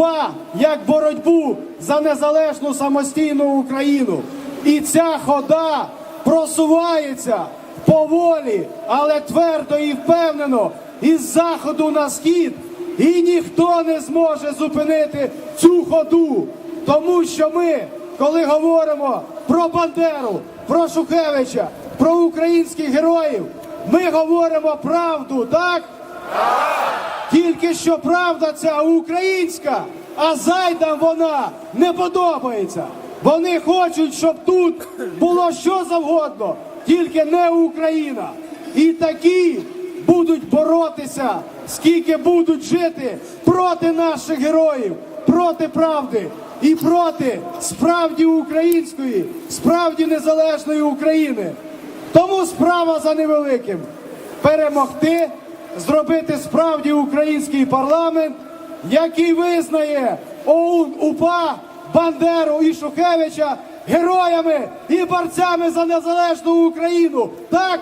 УПА як боротьбу за незалежну самостійну Україну. І ця хода просувається поволі, але твердо і впевнено із заходу на схід. І ніхто не зможе зупинити цю ходу, тому що ми, коли говоримо про Бандеру, про Шухевича, про українських героїв, ми говоримо правду, так? Тільки що правда ця українська, а зайдам вона не подобається. Вони хочуть, щоб тут було що завгодно, тільки не Україна. І такі будуть боротися, скільки будуть жити проти наших героїв, проти правди і проти справді української, справді незалежної України. Тому справа за невеликим перемогти, зробити справді український парламент, який визнає ОУН УПА, Бандеру і Шухевича героями і борцями за незалежну Україну. Так?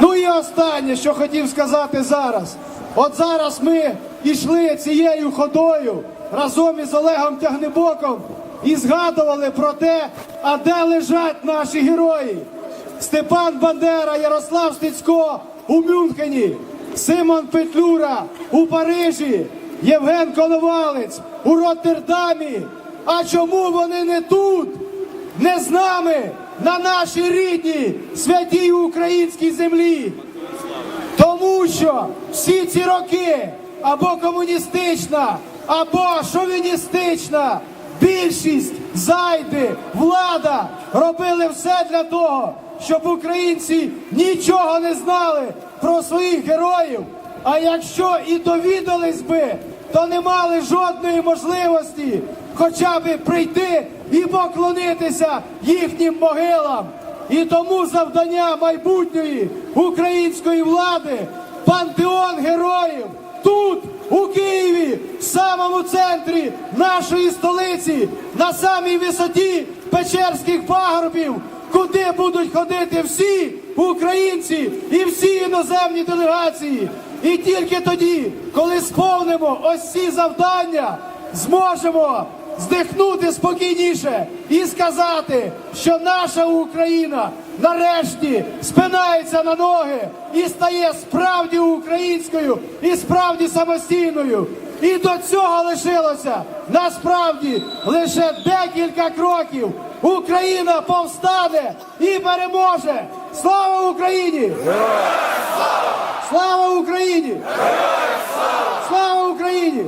Ну і останнє, що хотів сказати зараз. От зараз ми йшли цією ходою разом із Олегом Тягнебоком і згадували про те, а де лежать наші герої. Степан Бандера, Ярослав Стецько у Мюнхені, Симон Петлюра у Парижі, Євген Коновалець у Роттердамі. А чому вони не тут? не з нами на нашій рідній святій українській землі. Тому що всі ці роки або комуністична, або шовіністична більшість зайди, влада робили все для того, щоб українці нічого не знали про своїх героїв. А якщо і довідались би, то не мали жодної можливості хоча б прийти і поклонитися їхнім могилам. І тому завдання майбутньої української влади пантеон героїв тут, у Києві, в самому центрі нашої столиці, на самій висоті Печерських пагорбів, куди будуть ходити всі українці і всі іноземні делегації. І тільки тоді, коли сповнимо ось ці завдання, зможемо здихнути спокійніше і сказати, що наша Україна нарешті спинається на ноги і стає справді українською і справді самостійною. І до цього лишилося насправді лише декілька кроків. Україна повстане і переможе. Слава Україні! Слава Україні! Слава Україні!